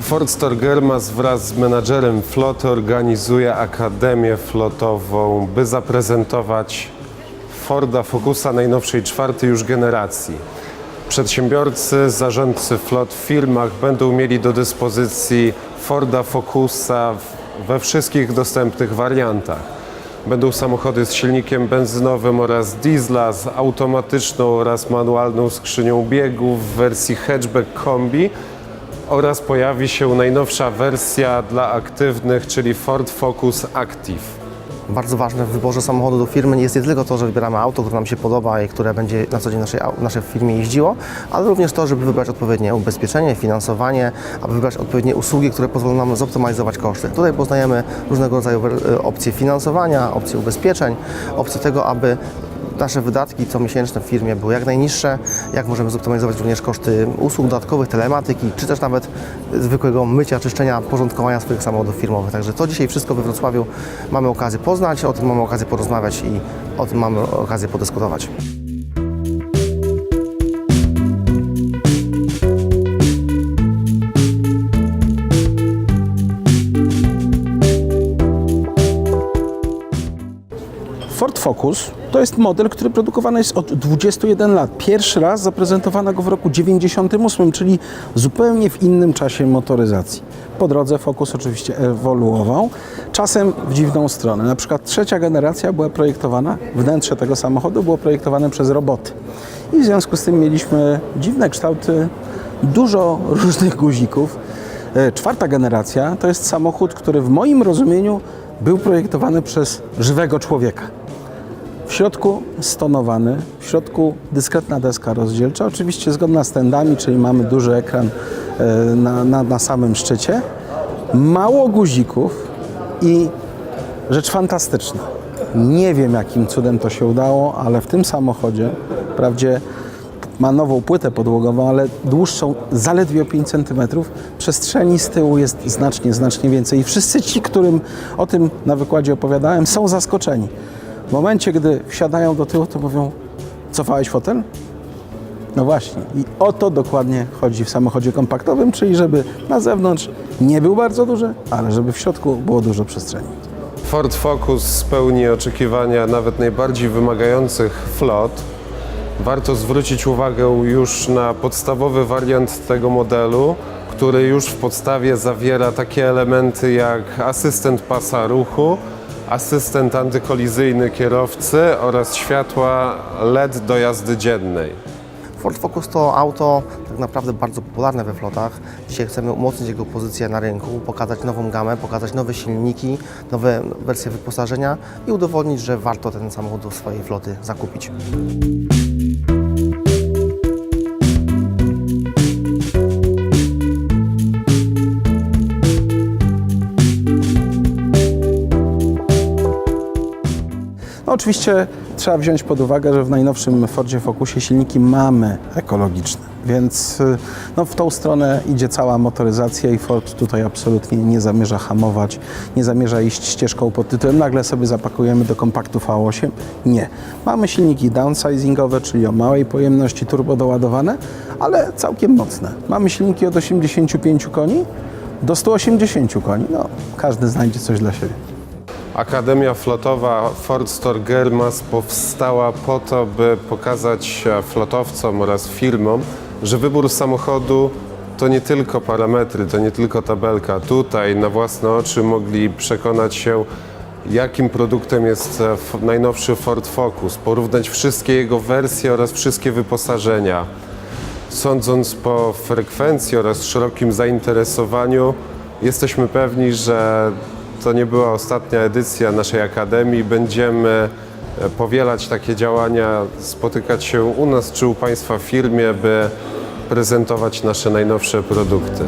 Ford Storgermas wraz z menadżerem floty organizuje Akademię Flotową, by zaprezentować Forda Focusa najnowszej czwartej już generacji. Przedsiębiorcy, zarządcy flot w firmach będą mieli do dyspozycji Forda Focusa we wszystkich dostępnych wariantach. Będą samochody z silnikiem benzynowym oraz diesla, z automatyczną oraz manualną skrzynią biegów w wersji hatchback kombi oraz pojawi się najnowsza wersja dla aktywnych, czyli Ford Focus Active. Bardzo ważne w wyborze samochodu do firmy jest nie tylko to, że wybieramy auto, które nam się podoba i które będzie na co dzień naszej, naszej firmie jeździło, ale również to, żeby wybrać odpowiednie ubezpieczenie, finansowanie, aby wybrać odpowiednie usługi, które pozwolą nam zoptymalizować koszty. Tutaj poznajemy różnego rodzaju e, opcje finansowania, opcje ubezpieczeń, opcje tego, aby nasze wydatki comiesięczne w firmie były jak najniższe, jak możemy zoptymalizować również koszty usług dodatkowych, telematyki, czy też nawet zwykłego mycia, czyszczenia, porządkowania swoich samochodów firmowych. Także to dzisiaj wszystko we Wrocławiu mamy okazję poznać, o tym mamy okazję porozmawiać i o tym mamy okazję podyskutować. Ford Focus to jest model, który produkowany jest od 21 lat. Pierwszy raz zaprezentowano go w roku 98, czyli zupełnie w innym czasie motoryzacji. Po drodze Focus oczywiście ewoluował, czasem w dziwną stronę. Na przykład trzecia generacja była projektowana, wnętrze tego samochodu było projektowane przez roboty. I w związku z tym mieliśmy dziwne kształty, dużo różnych guzików. E, Czwarta generacja to jest samochód, który w moim rozumieniu był projektowany przez żywego człowieka. W środku stonowany, w środku dyskretna deska rozdzielcza, oczywiście zgodna z tendami, czyli mamy duży ekran e, na, na, na samym szczycie. Mało guzików i rzecz fantastyczna. Nie wiem jakim cudem to się udało, ale w tym samochodzie, wprawdzie ma nową płytę podłogową, ale dłuższą zaledwie o 5 cm, przestrzeni z tyłu jest znacznie, znacznie więcej. I wszyscy ci, którym o tym na wykładzie opowiadałem, są zaskoczeni. W momencie, gdy wsiadają do tyłu, to mówią, cofałeś fotel? No właśnie. I o to dokładnie chodzi w samochodzie kompaktowym, czyli żeby na zewnątrz nie był bardzo duży, ale żeby w środku było dużo przestrzeni. Ford Focus spełni oczekiwania nawet najbardziej wymagających flot. Warto zwrócić uwagę już na podstawowy wariant tego modelu, który już w podstawie zawiera takie elementy jak asystent pasa ruchu, asystent antykolizyjny kierowcy oraz światła LED do jazdy dziennej. Ford Focus to auto tak naprawdę bardzo popularne we flotach. Dzisiaj chcemy umocnić jego pozycję na rynku, pokazać nową gamę, pokazać nowe silniki, nowe wersje wyposażenia i udowodnić, że warto ten samochód do swojej floty zakupić. No oczywiście trzeba wziąć pod uwagę, że w najnowszym Fordzie Focusie silniki mamy ekologiczne, więc y, no, w tą stronę idzie cała motoryzacja i Ford tutaj absolutnie nie zamierza hamować, nie zamierza iść ścieżką pod tytułem nagle sobie zapakujemy do kompaktu V8. Nie. Mamy silniki downsizingowe, czyli o małej pojemności turbo doładowane, ale całkiem mocne. Mamy silniki od 85 koni do 180 koni. No, każdy znajdzie coś dla siebie. Akademia Flotowa Ford Storgermas powstała po to, by pokazać flotowcom oraz firmom, że wybór samochodu to nie tylko parametry, to nie tylko tabelka. Tutaj na własne oczy mogli przekonać się, jakim produktem jest e, najnowszy Ford Focus, porównać wszystkie jego wersje oraz wszystkie wyposażenia. Sądząc po frekwencji oraz szerokim zainteresowaniu, jesteśmy pewni, że to nie była ostatnia edycja naszej Akademii. Będziemy e, powielać takie działania, spotykać się u nas czy u Państwa w firmie, by prezentować nasze najnowsze produkty.